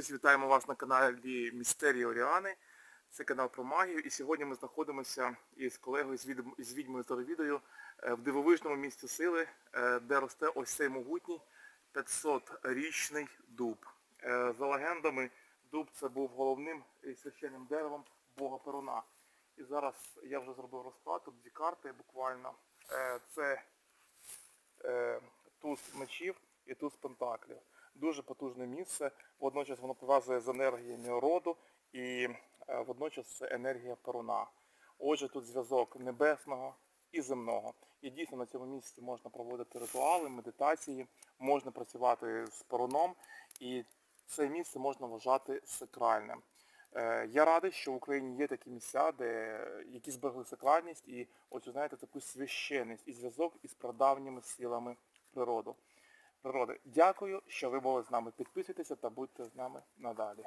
Друзі, вітаємо вас на каналі Містерії Оріани. Це канал про магію. І сьогодні ми знаходимося із колегою з, відьмою Торовідою е, в дивовижному місці сили, е, де росте ось цей могутній 500-річний дуб. Е, За легендами, дуб це був головним і священним деревом Бога Перуна. І зараз я вже зробив розклад, тут дві карти буквально. Це туз мечів і туз пентаклів. Дуже потужне місце. Водночас воно пов'язує з енергіями роду і е, водночас це енергія перуна. Отже, тут зв'язок небесного і земного. І дійсно на цьому місці можна проводити ритуали, медитації, можна працювати з перуном, і це місце можна вважати сакральним. Е, Я радий, що в Україні є такі місця, де, які зберегли сакральність і ви знаєте таку священність і зв'язок із прадавніми силами природу. природи. Дякую, що ви були з нами. Підписуйтеся та будьте з нами надалі.